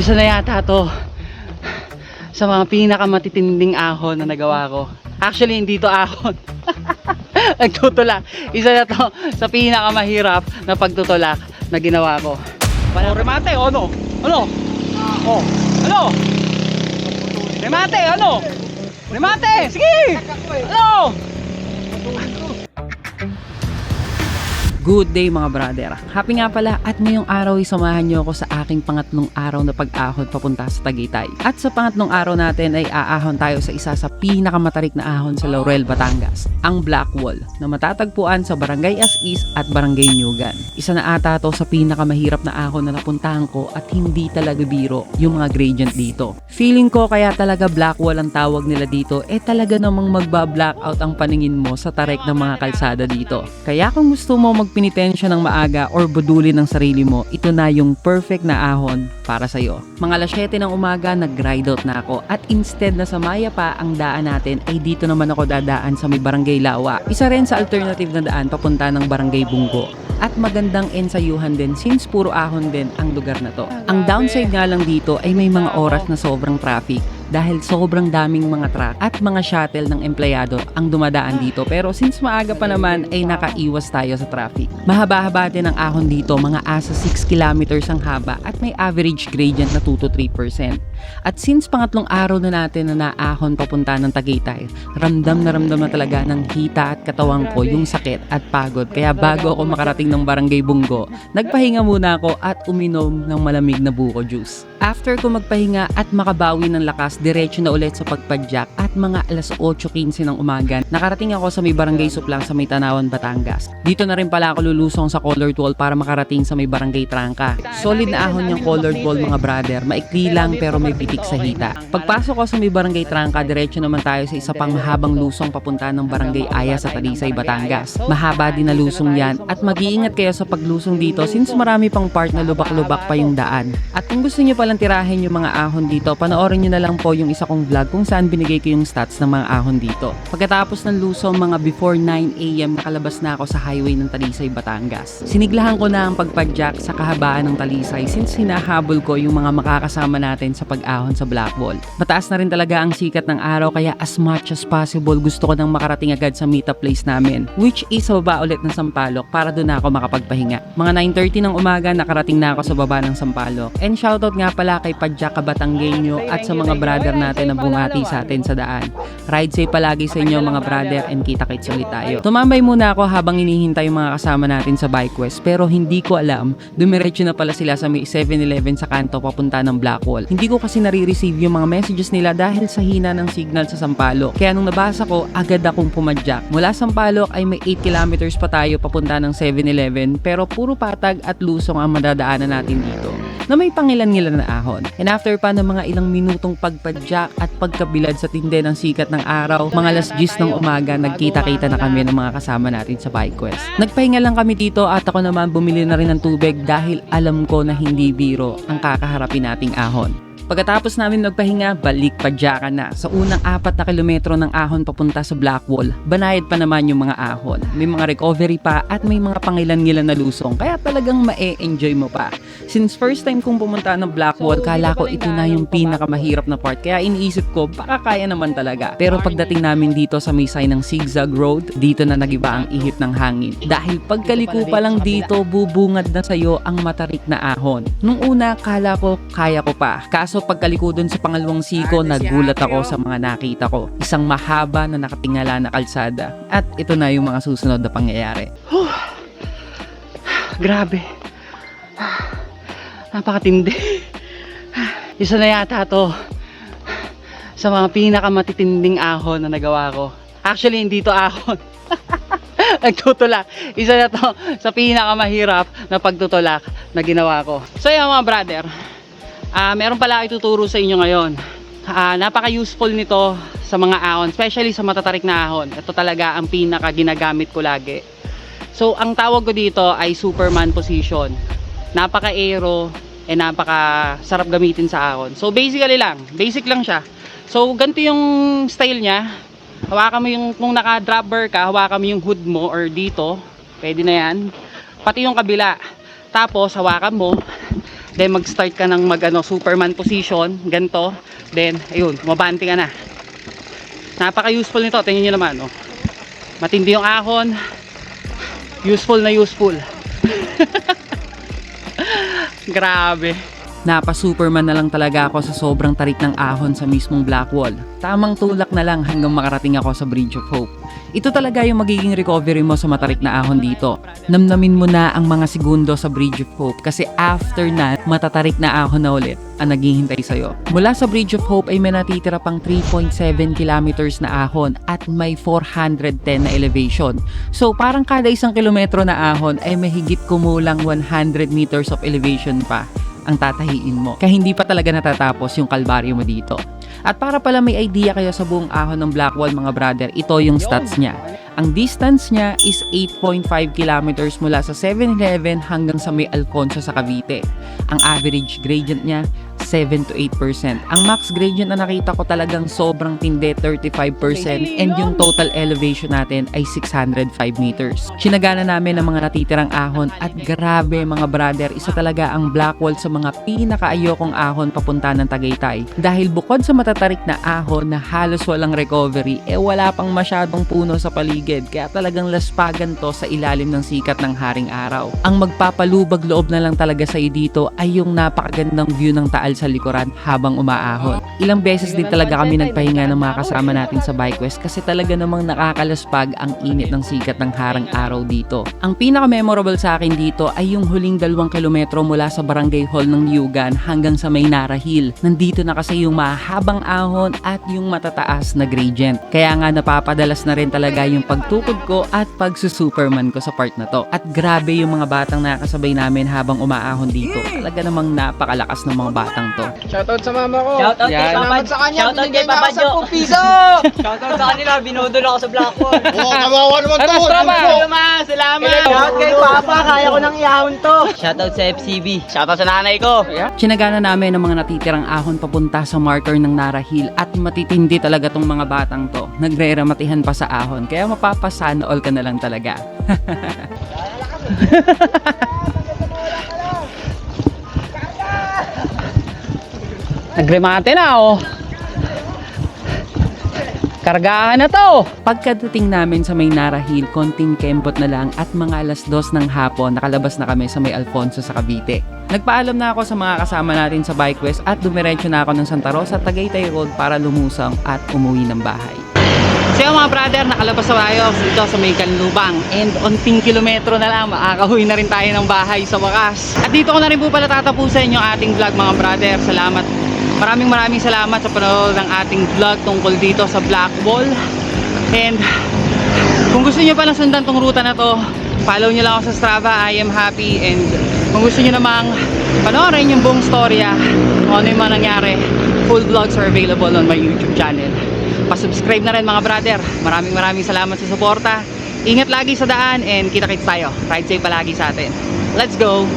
Isa na yata to sa mga pinakamatitinding ahon na nagawa ko. Actually, hindi to ahon. Nagtutulak. Isa na to sa pinakamahirap na pagtutulak na ginawa ko. Oh, remate, ano? Ano? Oh, ano? Remate, ano? Remate, sige! Ano? Good day mga brother. Happy nga pala at ngayong araw ay samahan niyo ako sa aking pangatlong araw na pag-ahon papunta sa Tagaytay. At sa pangatlong araw natin ay aahon tayo sa isa sa pinakamatarik na ahon sa Laurel, Batangas, ang Black Wall na matatagpuan sa Barangay Asis at Barangay Nyugan. Isa na ata to sa pinakamahirap na ahon na napuntahan ko at hindi talaga biro yung mga gradient dito. Feeling ko kaya talaga Black Wall ang tawag nila dito eh talaga namang magba-blackout ang paningin mo sa tarek ng mga kalsada dito. Kaya kung gusto mo magpinitensya ng maaga or budulin ng sarili mo, ito na yung perfect na ahon para sa'yo. Mga alas 7 ng umaga, nag-ride out na ako at instead na sa Maya pa ang daan natin ay dito naman ako dadaan sa may Barangay Lawa. Isa rin sa alternative na daan papunta ng Barangay Bunggo. At magandang ensayuhan din since puro ahon din ang lugar na to. Ang downside nga lang dito ay may mga oras na sobrang traffic dahil sobrang daming mga truck at mga shuttle ng empleyado ang dumadaan dito. Pero since maaga pa naman ay nakaiwas tayo sa traffic. Mahaba-haba din ang ahon dito, mga asa 6 kilometers ang haba at may average gradient na 2 to 3%. At since pangatlong araw na natin na naahon papunta ng Tagaytay, ramdam na ramdam na talaga ng hita at katawan ko yung sakit at pagod. Kaya bago ako makarating ng barangay Bunggo, nagpahinga muna ako at uminom ng malamig na buko juice. After ko magpahinga at makabawi ng lakas, diretso na ulit sa pagpadyak at mga alas 8.15 ng umaga, nakarating ako sa may barangay Suplang sa may Tanawan, Batangas. Dito na rin pala ako lulusong sa colored wall para makarating sa may barangay Trangka. Solid na ahon yung colored wall mga brother, maikli lang pero may pitik sa hita. Pagpasok ko sa may barangay Trangka, diretso naman tayo sa isa pang mahabang lusong papunta ng barangay Aya sa Talisay, Batangas. Mahaba din na lusong yan at mag-iingat kayo sa paglusong dito since marami pang part na lubak-lubak pa yung daan. At kung gusto niyo palang tirahin yung mga ahon dito, panoorin niyo na lang po yung isa kong vlog kung saan binigay ko yung stats ng mga ahon dito. Pagkatapos ng lusong mga before 9am nakalabas na ako sa highway ng Talisay, Batangas. Siniglahan ko na ang pagpadyak sa kahabaan ng Talisay since hinahabol ko yung mga makakasama natin sa pag-ahon sa Blackwall. Mataas na rin talaga ang sikat ng araw kaya as much as possible gusto ko nang makarating agad sa meetup place namin which is sa baba ulit ng Sampalok para doon ako makapagpahinga. Mga 9.30 ng umaga nakarating na ako sa baba ng Sampalok. And shoutout nga pala kay Padjak Kabatanggenyo at sa mga brother natin na bumati sa atin sa daan. Ride safe palagi sa inyo mga brother and kita-kits ulit tayo. Tumambay muna ako habang inihintay yung mga kasama natin sa bike quest pero hindi ko alam, dumiretso na pala sila sa may 7-Eleven sa kanto papunta ng Blackwall. Hindi ko kasi nare-receive yung mga messages nila dahil sa hina ng signal sa Sampaloc. Kaya nung nabasa ko, agad akong pumadyak. Mula Sampaloc ay may 8 kilometers pa tayo papunta ng 7-Eleven pero puro patag at lusong ang madadaanan natin dito na may pangilan-ngilan na ahon. And after pa ng mga ilang minutong pagpadyak at pagkabilad sa tinde ng sikat ng araw, mga alas 10 ng umaga, nagkita-kita na kami ng mga kasama natin sa bike quest. Nagpahinga lang kami dito at ako naman bumili na rin ng tubig dahil alam ko na hindi biro ang kakaharapin nating ahon. Pagkatapos namin magpahinga, balik padyakan na. Sa unang apat na kilometro ng ahon papunta sa Blackwall, banayad pa naman yung mga ahon. May mga recovery pa at may mga pangilan-ngilan na lusong, kaya talagang ma-enjoy mo pa. Since first time kong pumunta ng Blackwall, kala ko ito na yung pinakamahirap na part, kaya iniisip ko, baka kaya naman talaga. Pero pagdating namin dito sa may sign ng zigzag road, dito na nagiba ang ihip ng hangin. Dahil pagkaliko pa lang dito, bubungad na sa'yo ang matarik na ahon. Nung una, kala ko kaya ko pa. Kaso pagkaliko dun sa pangalawang siko, nagulat ako sa mga nakita ko. Isang mahaba na nakatingala na kalsada. At ito na yung mga susunod na pangyayari. Grabe. Napakatindi. Isa na yata to sa mga pinakamatitinding ahon na nagawa ko. Actually, hindi to ahon. Nagtutulak. Isa na to sa pinakamahirap na pagtutulak na ginawa ko. So yan mga brother, ah meron pala ituturo sa inyo ngayon. Ah, napaka-useful nito sa mga ahon, especially sa matatarik na ahon. Ito talaga ang pinaka ginagamit ko lagi. So, ang tawag ko dito ay Superman position. Napaka-aero and napaka sarap gamitin sa ahon. So, basically lang, basic lang siya. So, ganito yung style niya. Hawakan mo yung, kung naka-drop bar ka, hawakan mo yung hood mo or dito. Pwede na yan. Pati yung kabila. Tapos, hawakan mo. Then mag-start ka ng mag ano, Superman position, ganito. Then ayun, mabante ka na. Napaka-useful nito, tingnan niyo naman, oh. Matindi yung ahon. Useful na useful. Grabe. Napa-superman na lang talaga ako sa sobrang tarik ng ahon sa mismong black wall. Tamang tulak na lang hanggang makarating ako sa Bridge of Hope. Ito talaga yung magiging recovery mo sa matarik na ahon dito. Namnamin mo na ang mga segundo sa Bridge of Hope kasi after na, matatarik na ahon na ulit ang naghihintay sa'yo. Mula sa Bridge of Hope ay may natitira pang 3.7 kilometers na ahon at may 410 na elevation. So parang kada isang kilometro na ahon ay may higit kumulang 100 meters of elevation pa ang tatahiin mo. Kaya hindi pa talaga natatapos yung kalbaryo mo dito. At para pala may idea kayo sa buong ahon ng Blackwall mga brother, ito yung stats niya. Ang distance niya is 8.5 kilometers mula sa 7-Eleven hanggang sa may Alfonso sa Cavite. Ang average gradient niya, 7 to 8%. Ang max gradient na nakita ko talagang sobrang tindi, 35%. And yung total elevation natin ay 605 meters. Sinagana namin ang mga natitirang ahon at grabe mga brother, isa talaga ang Blackwall sa mga pinakaayokong ahon papunta ng Tagaytay. Dahil bukod sa matatarik na ahon na halos walang recovery, eh wala pang masyadong puno sa paligid. Kaya talagang laspagan to sa ilalim ng sikat ng haring araw. Ang magpapalubag loob na lang talaga sa dito ay yung napakagandang view ng taal sa likuran habang umaahon. Ilang beses din talaga kami nagpahinga ng mga kasama natin sa Bike Quest kasi talaga namang nakakalaspag ang init ng sikat ng harang araw dito. Ang pinaka-memorable sa akin dito ay yung huling dalawang kilometro mula sa Barangay Hall ng Liugan hanggang sa Maynara Hill. Nandito na kasi yung mahabang ahon at yung matataas na gradient. Kaya nga napapadalas na rin talaga yung pagtukod ko at pagsusuperman ko sa part na to. At grabe yung mga batang nakasabay namin habang umaahon dito. Talaga namang napakalakas ng mga batang to. Shoutout sa mama ko. Shoutout kay Yan. Papa Salamat sa kanya, Shoutout kay Papa ako Jo. 10 piso. Shoutout sa kanila, binudol ako sa Blackwall. Oo, kawawa naman to. Salamat, salamat. Shoutout kay Papa, kaya ko nang iahon to. Shoutout sa FCB. Shoutout sa nanay ko. Sinagana namin ang mga natitirang ahon papunta sa marker ng Nara Hill at matitindi talaga tong mga batang to. Nagre-ramatihan pa sa ahon kaya mapapasana all ka na lang talaga. Nagremate na oh. Kargahan na to! Pagkadating namin sa may Nara Hill, konting kembot na lang at mga alas dos ng hapon, nakalabas na kami sa may Alfonso sa Cavite. Nagpaalam na ako sa mga kasama natin sa Bike West at dumiretso na ako ng Santa Rosa, Tagaytay Road para lumusang at umuwi ng bahay. So yung mga brother, nakalabas sa tayo dito sa may Kanlubang. And onting kilometro na lang, makakahuwi na rin tayo ng bahay sa wakas. At dito ko na rin po pala tatapusin yung ating vlog mga brother. Salamat. Maraming maraming salamat sa panonood ng ating vlog tungkol dito sa Black Wall. And kung gusto niyo palang sundan tong ruta na to, follow niyo lang ako sa Strava, I am happy. And kung gusto niyo namang panoorin yung buong storya, kung ano yung mga nangyari, full vlogs are available on my YouTube channel. Pa-subscribe na rin mga brother. Maraming maraming salamat sa suporta. Ingat lagi sa daan and kita-kits tayo. Ride safe palagi sa atin. Let's go!